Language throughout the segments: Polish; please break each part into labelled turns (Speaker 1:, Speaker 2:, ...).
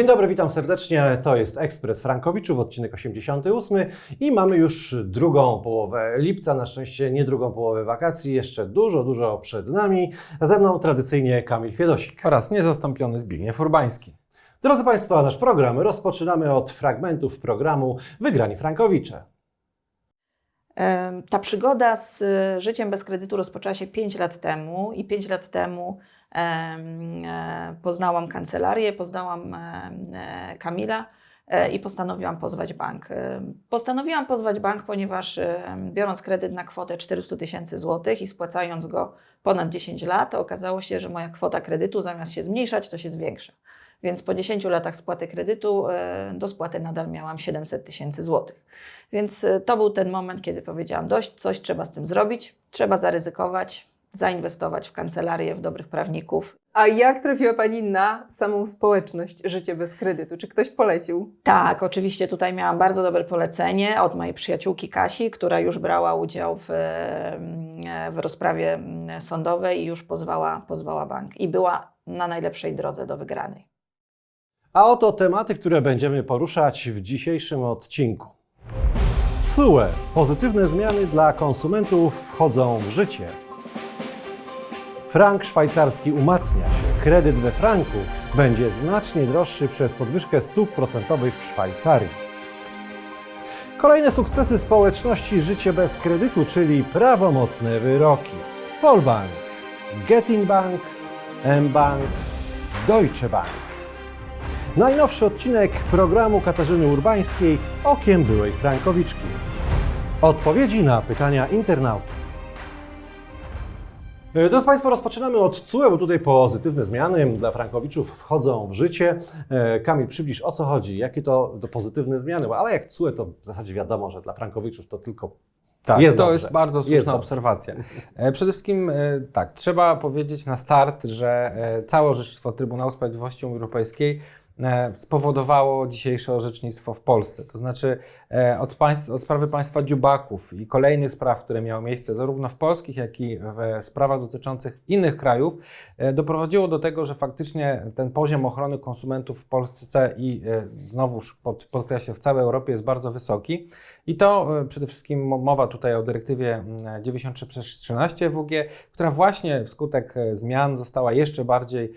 Speaker 1: Dzień dobry, witam serdecznie. To jest Ekspres Frankowiczów, odcinek 88 i mamy już drugą połowę lipca. Na szczęście nie drugą połowę wakacji, jeszcze dużo, dużo przed nami. Ze mną tradycyjnie Kamil Chwiedosik.
Speaker 2: oraz niezastąpiony Zbigniew Urbański.
Speaker 1: Drodzy Państwo, nasz program rozpoczynamy od fragmentów programu Wygrani Frankowicze.
Speaker 3: Ta przygoda z y, życiem bez kredytu rozpoczęła się 5 lat temu i 5 lat temu em, e, poznałam kancelarię, poznałam e, Kamila e, i postanowiłam pozwać bank. Postanowiłam pozwać bank, ponieważ biorąc kredyt na kwotę 400 tysięcy złotych i spłacając go ponad 10 lat, okazało się, że moja kwota kredytu zamiast się zmniejszać, to się zwiększa. Więc po 10 latach spłaty kredytu e, do spłaty nadal miałam 700 tysięcy złotych. Więc e, to był ten moment, kiedy powiedziałam: dość, coś trzeba z tym zrobić, trzeba zaryzykować, zainwestować w kancelarię, w dobrych prawników.
Speaker 4: A jak trafiła Pani na samą społeczność Życie bez kredytu? Czy ktoś polecił?
Speaker 3: Tak, oczywiście tutaj miałam bardzo dobre polecenie od mojej przyjaciółki Kasi, która już brała udział w, w rozprawie mm, sądowej i już pozwała, pozwała bank. I była na najlepszej drodze do wygranej.
Speaker 1: A oto tematy, które będziemy poruszać w dzisiejszym odcinku. CUE. Pozytywne zmiany dla konsumentów wchodzą w życie. Frank szwajcarski umacnia się. Kredyt we franku będzie znacznie droższy przez podwyżkę stóp procentowych w Szwajcarii. Kolejne sukcesy społeczności Życie bez kredytu, czyli prawomocne wyroki. Polbank, Getin Bank, mBank, Deutsche Bank. Najnowszy odcinek programu Katarzyny Urbańskiej Okiem byłej Frankowiczki. Odpowiedzi na pytania internautów. E, Drodzy Państwo, rozpoczynamy od CUE, bo tutaj pozytywne zmiany dla Frankowiczów wchodzą w życie. E, Kamil, przybliż o co chodzi, jakie to, to pozytywne zmiany, Bo- ale jak CUE to w zasadzie wiadomo, że dla Frankowiczów to tylko
Speaker 2: Tak,
Speaker 1: Jest
Speaker 2: to
Speaker 1: dobrze.
Speaker 2: jest bardzo
Speaker 1: Jest
Speaker 2: słuszna
Speaker 1: dobrze.
Speaker 2: obserwacja. E, Przede wszystkim tak, trzeba powiedzieć na start, że całe orzecznictwo Trybunału Sprawiedliwości Unii Europejskiej spowodowało dzisiejsze orzecznictwo w Polsce. To znaczy e, od, państw, od sprawy państwa dziubaków i kolejnych spraw, które miały miejsce zarówno w polskich, jak i w sprawach dotyczących innych krajów, e, doprowadziło do tego, że faktycznie ten poziom ochrony konsumentów w Polsce i e, znowuż pod, podkreślę w całej Europie jest bardzo wysoki. I to e, przede wszystkim mo- mowa tutaj o dyrektywie mm, 93 przez 13 WG, która właśnie wskutek e, zmian została jeszcze bardziej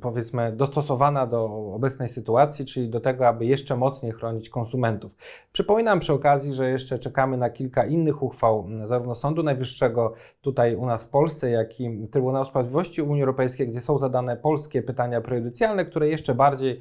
Speaker 2: powiedzmy dostosowana do obecnej sytuacji, czyli do tego, aby jeszcze mocniej chronić konsumentów. Przypominam przy okazji, że jeszcze czekamy na kilka innych uchwał, zarówno Sądu Najwyższego tutaj u nas w Polsce, jak i Trybunału Sprawiedliwości Unii Europejskiej, gdzie są zadane polskie pytania prejudycjalne, które jeszcze bardziej,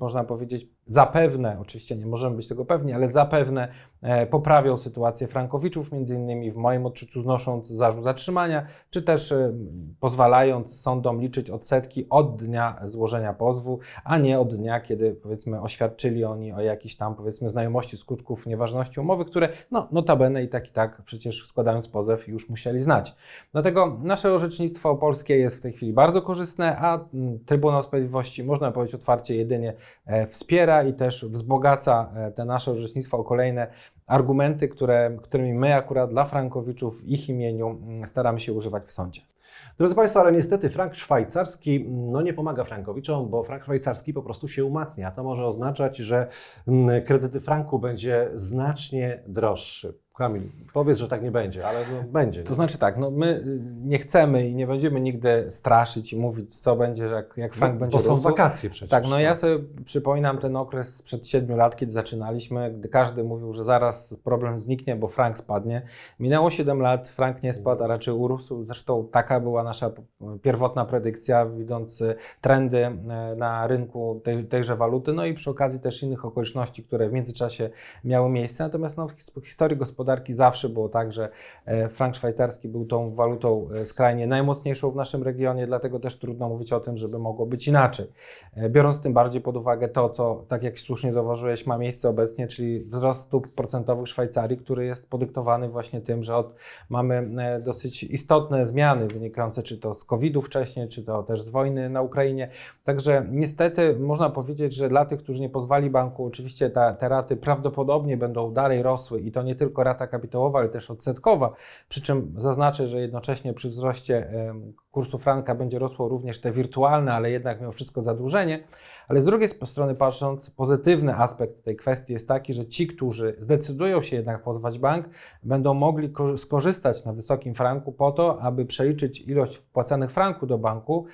Speaker 2: można powiedzieć, zapewne, oczywiście nie możemy być tego pewni, ale zapewne e, poprawią sytuację frankowiczów, między innymi w moim odczuciu znosząc zarzut zatrzymania, czy też e, pozwalając sądom liczyć odsetki od dnia złożenia pozwu, a nie od dnia, kiedy powiedzmy oświadczyli oni o jakiejś tam powiedzmy znajomości skutków nieważności umowy, które no notabene i tak i tak przecież składając pozew już musieli znać. Dlatego nasze orzecznictwo polskie jest w tej chwili bardzo korzystne, a mm, Trybunał Sprawiedliwości, można powiedzieć otwarcie, jedynie e, i też wzbogaca e, te nasze orzecznictwo o kolejne argumenty, które, którymi my akurat dla Frankowiczów w ich imieniu mm, staramy się używać w sądzie.
Speaker 1: Drodzy Państwo, ale niestety frank szwajcarski no nie pomaga frankowiczom, bo frank szwajcarski po prostu się umacnia. To może oznaczać, że mm, kredyty franku będzie znacznie droższy. Kamil, powiedz, że tak nie będzie, ale no, będzie.
Speaker 2: To znaczy tak, no my y, nie chcemy i nie będziemy nigdy straszyć i mówić, co będzie, jak, jak frank
Speaker 1: bo,
Speaker 2: będzie
Speaker 1: bo są wakacje przecież.
Speaker 2: Tak, no ja sobie przypominam ten okres sprzed 7 lat, kiedy zaczynaliśmy, gdy każdy mówił, że zaraz problem zniknie, bo frank spadnie. Minęło 7 lat, frank nie spadł, a raczej urósł. Zresztą taka była nasza pierwotna predykcja, widząc y, trendy y, na rynku tej, tejże waluty, no i przy okazji też innych okoliczności, które w międzyczasie miały miejsce. Natomiast no, w his- historii gospodarki zawsze było tak, że e, frank szwajcarski był tą walutą e, skrajnie najmocniejszą w naszym regionie, dlatego też trudno mówić o tym, żeby mogło być inaczej. E, Biorąc tym bardziej pod uwagę to, co, tak jak słusznie zauważyłeś, ma miejsce obecnie, czyli wzrost stóp procentowych Szwajcarii, który jest podyktowany właśnie tym, że od, mamy dosyć istotne zmiany wynikające czy to z COVID-u wcześniej, czy to też z wojny na Ukrainie. Także niestety można powiedzieć, że dla tych, którzy nie pozwali banku, oczywiście ta, te raty prawdopodobnie będą dalej rosły i to nie tylko raty rata kapitałowa, ale też odsetkowa. Przy czym zaznaczę, że jednocześnie przy wzroście kursu franka będzie rosło również te wirtualne, ale jednak mimo wszystko zadłużenie. Ale z drugiej strony patrząc, pozytywny aspekt tej kwestii jest taki, że ci, którzy zdecydują się jednak pozwać bank, będą mogli ko- skorzystać na wysokim franku po to, aby przeliczyć ilość wpłacanych franku do banku,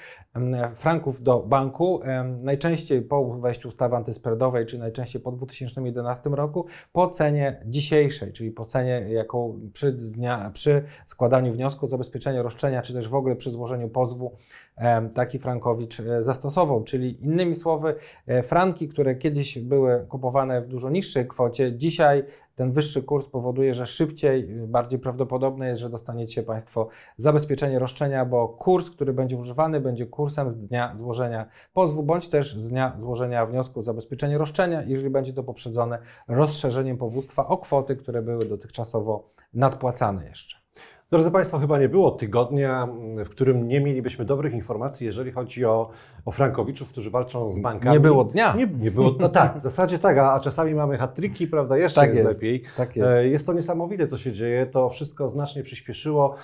Speaker 2: franków do banku, najczęściej po wejściu ustawy antyspreadowej, czy najczęściej po 2011 roku, po cenie dzisiejszej, czyli po cenie, jaką przy, dnia, przy składaniu wniosku o zabezpieczenie roszczenia, czy też w ogóle przy złożeniu pozwu taki Frankowicz e, zastosował. Czyli innymi słowy, e, franki, które kiedyś były kupowane w dużo niższej kwocie, dzisiaj ten wyższy kurs powoduje, że szybciej, bardziej prawdopodobne jest, że dostaniecie Państwo zabezpieczenie roszczenia, bo kurs, który będzie używany, będzie kursem z dnia złożenia pozwu, bądź też z dnia złożenia wniosku o zabezpieczenie roszczenia, jeżeli będzie to poprzedzone rozszerzeniem powództwa o kwoty, które były dotychczasowo nadpłacane jeszcze.
Speaker 1: Drodzy Państwo, chyba nie było tygodnia, w którym nie mielibyśmy dobrych informacji, jeżeli chodzi o, o Frankowiczów, którzy walczą z bankami.
Speaker 2: Nie było dnia.
Speaker 1: Nie, nie było, no tak, w zasadzie tak, a, a czasami mamy hat-tricki, prawda, jeszcze
Speaker 2: Tak
Speaker 1: jest,
Speaker 2: jest.
Speaker 1: lepiej.
Speaker 2: Tak jest.
Speaker 1: E, Jest to niesamowite, co się dzieje. To wszystko znacznie przyspieszyło.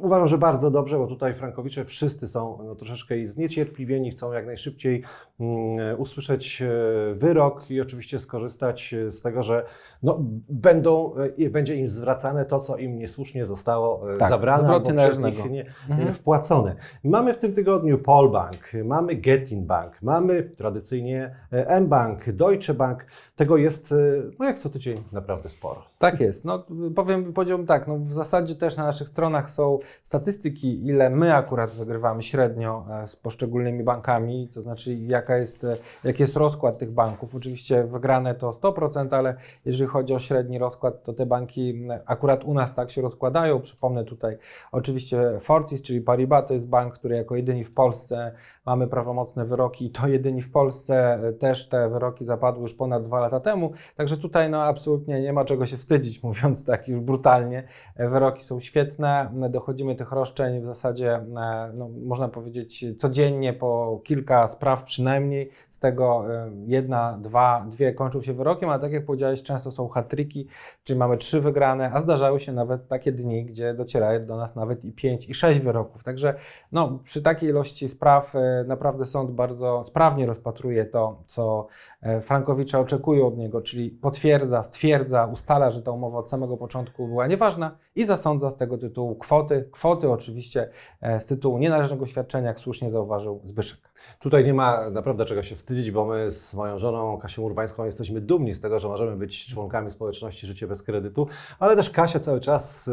Speaker 1: Uważam, że bardzo dobrze, bo tutaj Frankowicze wszyscy są no, troszeczkę zniecierpliwieni, chcą jak najszybciej mm, usłyszeć e, wyrok i oczywiście skorzystać e, z tego, że no, będą, będzie im zwracane to, co im niesłusznie zostało
Speaker 2: Tak,
Speaker 1: zabrane
Speaker 2: zwroty
Speaker 1: albo przez nich nie,
Speaker 2: Mhm.
Speaker 1: wpłacone. Mamy w tym tygodniu Polbank, mamy Getin Bank, mamy tradycyjnie e, mBank, Deutsche Bank. Tego jest, e, no jak co tydzień, naprawdę sporo.
Speaker 2: Tak jest. No, powiem, powiedziałbym tak, no, w zasadzie też na naszych stronach są statystyki, ile my akurat wygrywamy średnio e, z poszczególnymi bankami, to znaczy jaka jest, jaki jest rozkład tych banków. Oczywiście wygrane to 100%, ale jeżeli chodzi o średni rozkład, to te banki akurat u nas tak się rozkładają. Przypomnę tutaj oczywiście Fortis, czyli Paribas, to jest bank, który jako jedyni w Polsce mamy prawomocne wyroki i to jedyni w Polsce też te wyroki zapadły już ponad dwa lata temu. Także tutaj no absolutnie nie ma czego się wstydzić, mówiąc tak już brutalnie. Wyroki są świetne, dochodzimy tych roszczeń w zasadzie, e, no, można powiedzieć, codziennie po kilka spraw przynajmniej. Z tego e, jedna, dwa, dwie kończą się wyrokiem, ale tak jak powiedziałeś, często są hat-tricki, czyli mamy trzy wygrane, a zdarzały się nawet takie dni, gdzie docierają do nas nawet i pięć, i sześć wyroków. Także no, przy takiej ilości spraw e, naprawdę sąd bardzo sprawnie rozpatruje to, co e, Frankowicze oczekują od niego, czyli potwierdza, stwierdza, ustala, że ta umowa od samego początku była nieważna i zasądza z tego tytułu kwoty. Kwoty oczywiście e, z tytułu nienależnego świadczenia, jak słusznie zauważył Zbyszek.
Speaker 1: Tutaj nie ma naprawdę czego się wstydzić, bo my z moją żoną Kasią Urbańską jesteśmy dumni z tego, że możemy być członkami społeczności Życie bez kredytu, ale też Kasia cały czas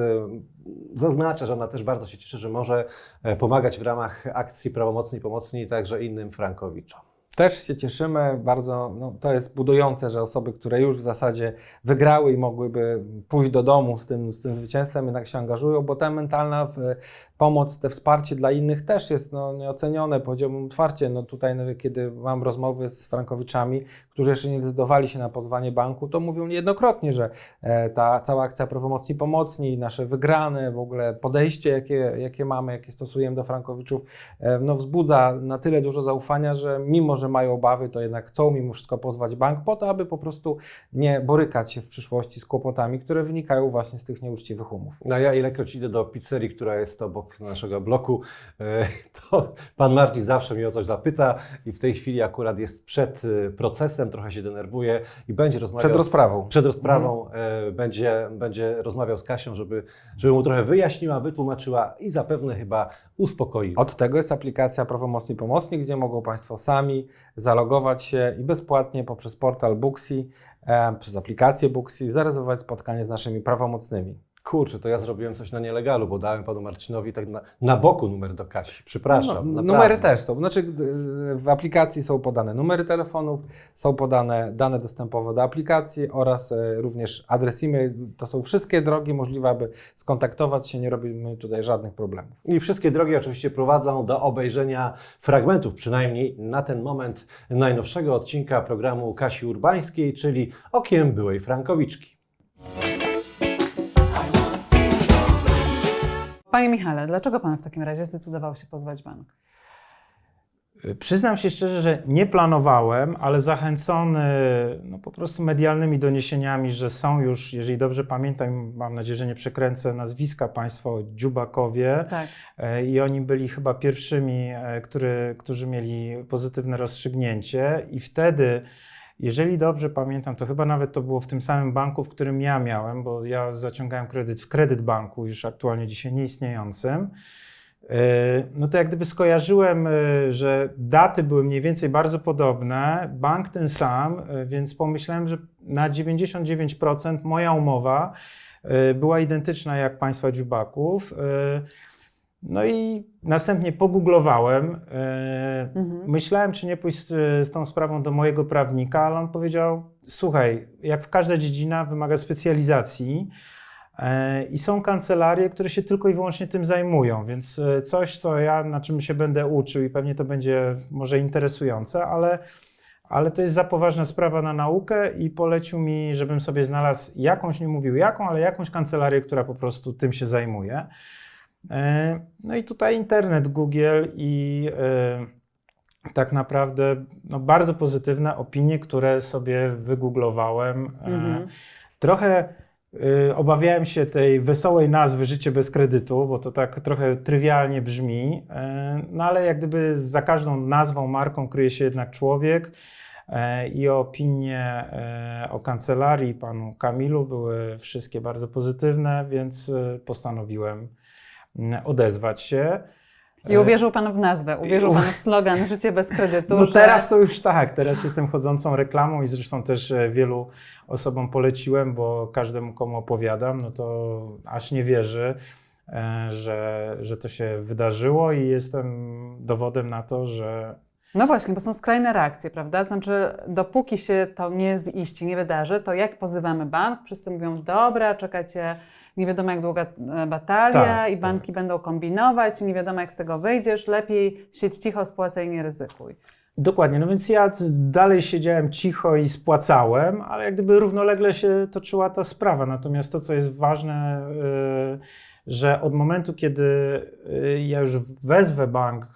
Speaker 1: zaznacza, że ona też bardzo się cieszy, że może e, pomagać w ramach akcji prawomocni pomocni także innym Frankowiczom.
Speaker 2: Też się cieszymy bardzo, no, to jest budujące, że osoby, które już w zasadzie wygrały i mogłyby pójść do domu z tym, z tym zwycięstwem, jednak się angażują, bo ta mentalna w, pomoc, te wsparcie dla innych też jest no, nieocenione, powiedziałbym otwarcie. No, tutaj, no, kiedy mam rozmowy z Frankowiczami, którzy jeszcze nie zdecydowali się na pozwanie banku, to mówią niejednokrotnie, że e, ta cała akcja prawomocni pomocni, nasze wygrane, w ogóle podejście, jakie, jakie mamy, jakie stosujemy do Frankowiczów, e, no, wzbudza na tyle dużo zaufania, że mimo, że mają obawy, to jednak chcą mimo wszystko pozwać bank po to, aby po prostu nie borykać się w przyszłości z kłopotami, które wynikają właśnie z tych nieuczciwych umów.
Speaker 1: No ja ilekroć idę do pizzerii, która jest obok naszego bloku, e, to pan Marcin zawsze mnie o coś zapyta i w tej chwili akurat jest przed e, procesem, trochę się denerwuje i będzie rozmawiał
Speaker 2: Przed
Speaker 1: z-
Speaker 2: rozprawą.
Speaker 1: przed rozprawą e, będzie, będzie rozmawiał z Kasią, żeby, żeby mu trochę wyjaśniła, wytłumaczyła i zapewne chyba uspokoiła.
Speaker 2: Od tego jest aplikacja Prawomocni Pomocni, gdzie mogą Państwo sami zalogować się i bezpłatnie poprzez portal Booksy, e, przez aplikację Booksy zarezerwować spotkanie z naszymi prawomocnymi.
Speaker 1: Kurczę, to ja zrobiłem coś na nielegalu, bo dałem panu Marcinowi tak na, na boku numer do Kasi. Przepraszam.
Speaker 2: No, numery też są. Znaczy, w aplikacji są podane numery telefonów, są podane dane dostępowe do aplikacji oraz e, również adres e-mail. To są wszystkie drogi możliwe, aby skontaktować się. Nie robimy tutaj żadnych problemów.
Speaker 1: I wszystkie drogi oczywiście prowadzą do obejrzenia fragmentów, przynajmniej na ten moment najnowszego odcinka programu Kasi Urbańskiej, czyli Okiem byłej Frankowiczki.
Speaker 5: Panie Michale, dlaczego Pan w takim razie zdecydował się pozwać bank? Y, Przyznam się szczerze, że nie planowałem, ale zachęcony no, po prostu medialnymi doniesieniami, że są już, jeżeli dobrze pamiętam, mam nadzieję, że nie przekręcę nazwiska państwa o Dziubakowie
Speaker 6: Tak.
Speaker 5: e, i oni byli chyba pierwszymi, e, który, którzy mieli pozytywne rozstrzygnięcie i wtedy, jeżeli dobrze pamiętam, to chyba nawet to było w tym samym banku, w którym ja miałem, bo ja zaciągałem kredyt w kredyt banku, już aktualnie dzisiaj nieistniejącym. E, No to jak gdyby skojarzyłem, e, że daty były mniej więcej bardzo podobne, bank ten sam, e, więc pomyślałem, że na 99% moja umowa była identyczna jak państwa dziubaków. No i następnie pogooglowałem. e,
Speaker 6: Mhm.
Speaker 5: Myślałem, czy nie pójść z, z tą sprawą do mojego prawnika, ale on powiedział: Słuchaj, jak w każda dziedzina wymaga specjalizacji. E, I są kancelarie, które się tylko i wyłącznie tym zajmują, więc e, coś, co ja, na czym się będę uczył i pewnie to będzie może interesujące, ale, ale to jest za poważna sprawa na naukę i polecił mi, żebym sobie znalazł jakąś, nie mówił jaką, ale jakąś kancelarię, która po prostu tym się zajmuje. E, No i tutaj internet, Google i e, tak naprawdę no, bardzo pozytywne opinie, które sobie wygooglowałem. E,
Speaker 6: Mhm.
Speaker 5: Trochę y, obawiałem się tej wesołej nazwy Życie bez kredytu, bo to tak trochę trywialnie brzmi, no ale jak gdyby za każdą nazwą, marką kryje się jednak człowiek. I opinie o kancelarii panu Kamilu były wszystkie bardzo pozytywne, więc postanowiłem odezwać się.
Speaker 6: I uwierzył Pan w nazwę, uwierzył Pan w slogan Życie bez kredytu.
Speaker 5: No
Speaker 6: że-
Speaker 5: teraz to już tak, teraz jestem chodzącą reklamą i zresztą też e, wielu osobom poleciłem, bo każdemu komu opowiadam, no to aż nie wierzy, e, że, że to się wydarzyło i jestem dowodem na to, że
Speaker 6: No właśnie, bo są skrajne reakcje, prawda? Znaczy, dopóki się to nie ziści, nie wydarzy, to jak pozywamy bank? Wszyscy mówią, dobra, czekacie nie wiadomo jak długa e, batalia
Speaker 5: Tak,
Speaker 6: i banki będą kombinować, nie wiadomo jak z tego wyjdziesz, lepiej siedź cicho, spłacaj, nie ryzykuj.
Speaker 5: Dokładnie, no więc ja dalej siedziałem cicho i spłacałem, ale jak gdyby równolegle się toczyła ta sprawa. Natomiast to, co jest ważne, y, że od momentu, kiedy y, ja już wezwę bank,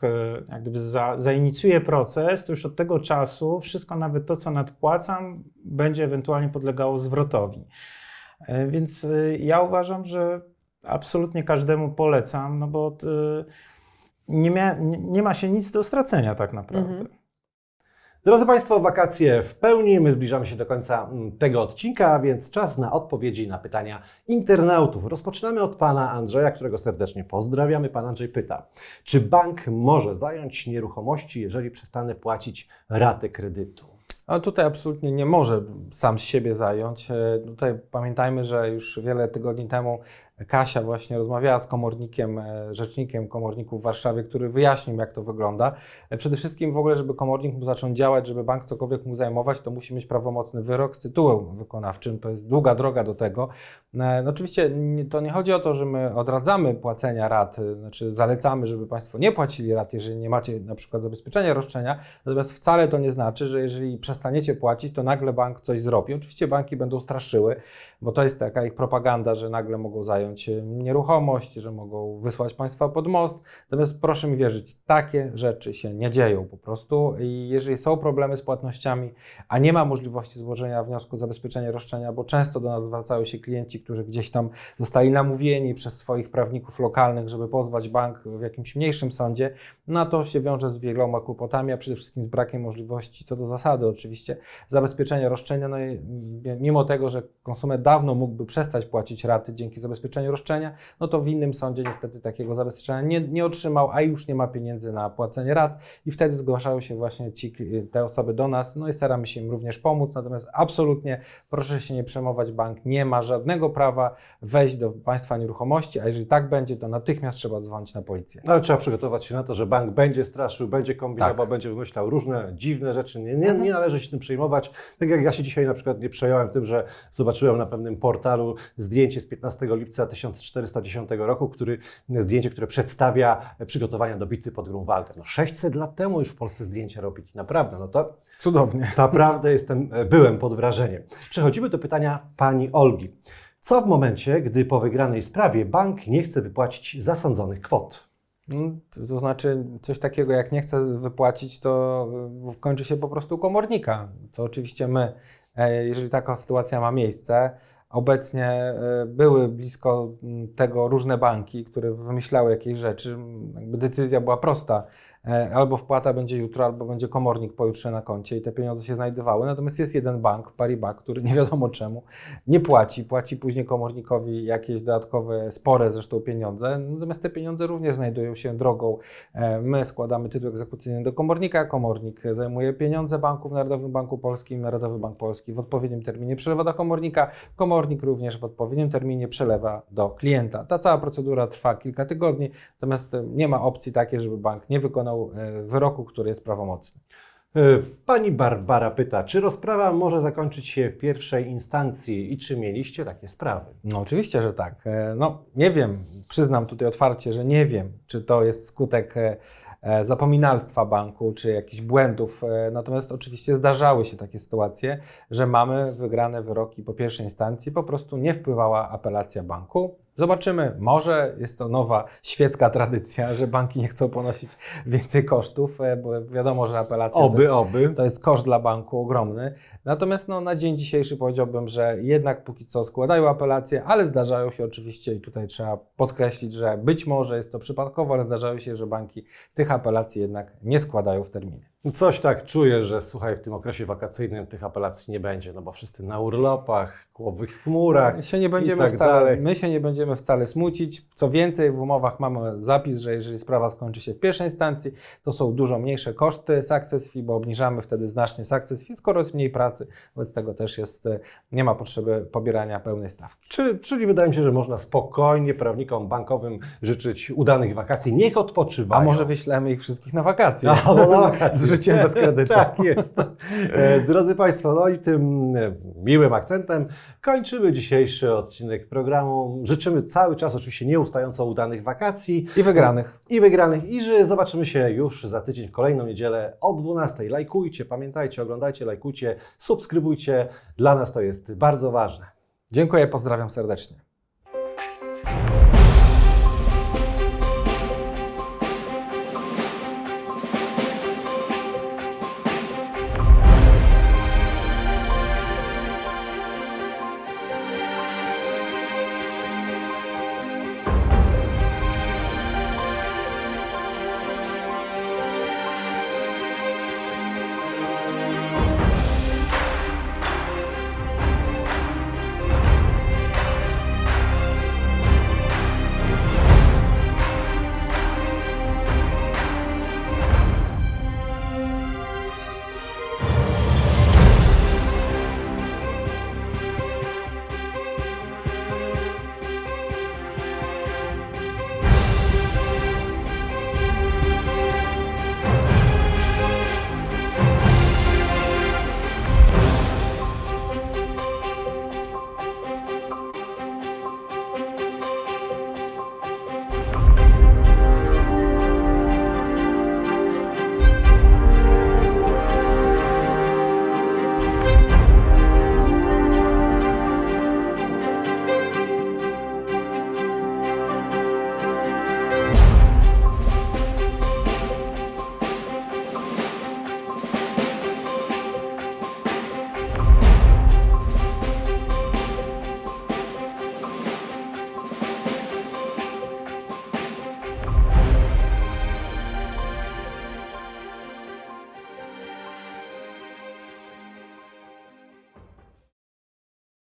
Speaker 5: jak gdyby za, zainicjuję proces, to już od tego czasu wszystko, nawet to, co nadpłacam, będzie ewentualnie podlegało zwrotowi. Y, Więc y, ja uważam, że absolutnie każdemu polecam, no bo y, nie, mia, nie, nie ma się nic do stracenia tak naprawdę.
Speaker 6: Mhm.
Speaker 1: Drodzy Państwo, wakacje w pełni. My zbliżamy się do końca tego odcinka, więc czas na odpowiedzi na pytania internautów. Rozpoczynamy od Pana Andrzeja, którego serdecznie pozdrawiamy. Pan Andrzej pyta, czy bank może zająć nieruchomości, jeżeli przestanę płacić ratę kredytu?
Speaker 2: Ale tutaj absolutnie nie może sam siebie zająć. E, Tutaj pamiętajmy, że już wiele tygodni temu Kasia właśnie rozmawiała z komornikiem, e, rzecznikiem komorników w Warszawie, który wyjaśnił, jak to wygląda. E, Przede wszystkim w ogóle, żeby komornik mógł zacząć działać, żeby bank cokolwiek mógł zajmować, to musi mieć prawomocny wyrok z tytułem wykonawczym. To jest długa droga do tego. E, No oczywiście to nie chodzi o to, że my odradzamy płacenia rat, znaczy zalecamy, żeby Państwo nie płacili rat, jeżeli nie macie na przykład zabezpieczenia roszczenia, natomiast wcale to nie znaczy, że jeżeli przestaniecie płacić, to nagle bank coś zrobi. Oczywiście banki będą straszyły, bo to jest taka ich propaganda, że nagle mogą zająć e, nieruchomość, że mogą wysłać Państwa pod most. Natomiast proszę mi wierzyć, takie rzeczy się nie dzieją po prostu i jeżeli są problemy z płatnościami, a nie ma możliwości złożenia wniosku o zabezpieczenie roszczenia, bo często do nas zwracają się klienci, którzy gdzieś tam zostali namówieni przez swoich prawników lokalnych, żeby pozwać bank w jakimś mniejszym sądzie, no to się wiąże z wieloma kłopotami, a przede wszystkim z brakiem możliwości, co do zasady oczywiście, zabezpieczenia roszczenia. No i mimo tego, że konsument dawno mógłby przestać płacić raty dzięki zabezpieczeniu roszczenia, no to w innym sądzie niestety takiego zabezpieczenia nie, nie otrzymał, a już nie ma pieniędzy na płacenie rat i wtedy zgłaszają się właśnie ci, te osoby do nas, no i staramy się im również pomóc, natomiast absolutnie proszę się nie przejmować, bank nie ma żadnego prawa wejść do państwa nieruchomości, a jeżeli tak będzie, to natychmiast trzeba dzwonić na policję.
Speaker 1: Ale trzeba przygotować się na to, że bank będzie straszył, będzie kombinował,
Speaker 2: Tak.
Speaker 1: będzie wymyślał różne dziwne rzeczy. Nie, nie, nie należy się tym przejmować. Tak jak ja się dzisiaj na przykład nie przejąłem tym, że zobaczyłem na pewnym portalu zdjęcie z 15 lipca 1410 roku, który, zdjęcie, które przedstawia przygotowania do bitwy pod Grunwaldem. No 600 lat temu już w Polsce zdjęcia robili. Naprawdę, no to
Speaker 2: Cudownie.
Speaker 1: Naprawdę jestem, byłem pod wrażeniem. Przechodzimy do pytania pani Olgi. Co w momencie, gdy po wygranej sprawie bank nie chce wypłacić zasądzonych kwot?
Speaker 2: No, to znaczy coś takiego, jak nie chce wypłacić, to y, kończy się po prostu komornika. To oczywiście my, e, jeżeli taka sytuacja ma miejsce, obecnie e, były blisko tego różne banki, które wymyślały jakieś rzeczy. Jakby decyzja była prosta. E, Albo wpłata będzie jutro, albo będzie komornik pojutrze na koncie i te pieniądze się znajdowały. Natomiast jest jeden bank, Paribas, który nie wiadomo czemu nie płaci. Płaci później komornikowi jakieś dodatkowe, spore zresztą pieniądze. Natomiast te pieniądze również znajdują się drogą. E, My składamy tytuł egzekucyjny do komornika, komornik zajmuje pieniądze banku w Narodowym Banku Polskim, Narodowy Bank Polski w odpowiednim terminie przelewa do komornika, komornik również w odpowiednim terminie przelewa do klienta. Ta cała procedura trwa kilka tygodni, natomiast e, nie ma opcji takiej, żeby bank nie wykonał e, wyroku, który jest prawomocny.
Speaker 1: Y, Pani Barbara pyta, czy rozprawa może zakończyć się w pierwszej instancji i czy mieliście takie sprawy?
Speaker 2: No oczywiście, że tak. E, No nie wiem, przyznam tutaj otwarcie, że nie wiem, czy to jest skutek e, e, zapominalstwa banku, czy jakichś błędów. e, Natomiast oczywiście zdarzały się takie sytuacje, że mamy wygrane wyroki po pierwszej instancji, po prostu nie wpływała apelacja banku. Zobaczymy, może jest to nowa świecka tradycja, że banki nie chcą ponosić więcej kosztów, e, bo wiadomo, że apelacja to
Speaker 1: Oby,
Speaker 2: jest
Speaker 1: oby.
Speaker 2: to jest koszt dla banku ogromny. Natomiast no, na dzień dzisiejszy powiedziałbym, że jednak póki co składają apelacje, ale zdarzają się oczywiście, i tutaj trzeba podkreślić, że być może jest to przypadkowo, ale zdarzają się, że banki tych apelacji jednak nie składają w terminie.
Speaker 1: Coś tak czuję, że słuchaj, w tym okresie wakacyjnym tych apelacji nie będzie, no bo wszyscy na urlopach, głowy w chmurach.
Speaker 2: My się nie będziemy
Speaker 1: tak
Speaker 2: wcale,
Speaker 1: dalej.
Speaker 2: my się nie będziemy wcale smucić. Co więcej, w umowach mamy zapis, że jeżeli sprawa skończy się w pierwszej instancji, to są dużo mniejsze koszty success fee, bo obniżamy wtedy znacznie success fee, skoro jest mniej pracy, wobec tego też jest, e, nie ma potrzeby pobierania pełnej stawki.
Speaker 1: Czy, czyli wydaje mi się, że można spokojnie prawnikom bankowym życzyć udanych wakacji. Niech odpoczywają.
Speaker 2: A może wyślemy ich wszystkich na wakacje?
Speaker 1: A, bo na wakacje.
Speaker 2: Życiem bez kredytu.
Speaker 1: tak jest. E, Drodzy Państwo, no i tym e, miłym akcentem kończymy dzisiejszy odcinek programu. Życzymy cały czas oczywiście nieustająco udanych wakacji
Speaker 2: I wygranych.
Speaker 1: i wygranych i że zobaczymy się już za tydzień w kolejną niedzielę o 12. Lajkujcie, pamiętajcie, oglądajcie, lajkujcie, subskrybujcie. Dla nas to jest bardzo ważne.
Speaker 2: Dziękuję, pozdrawiam serdecznie.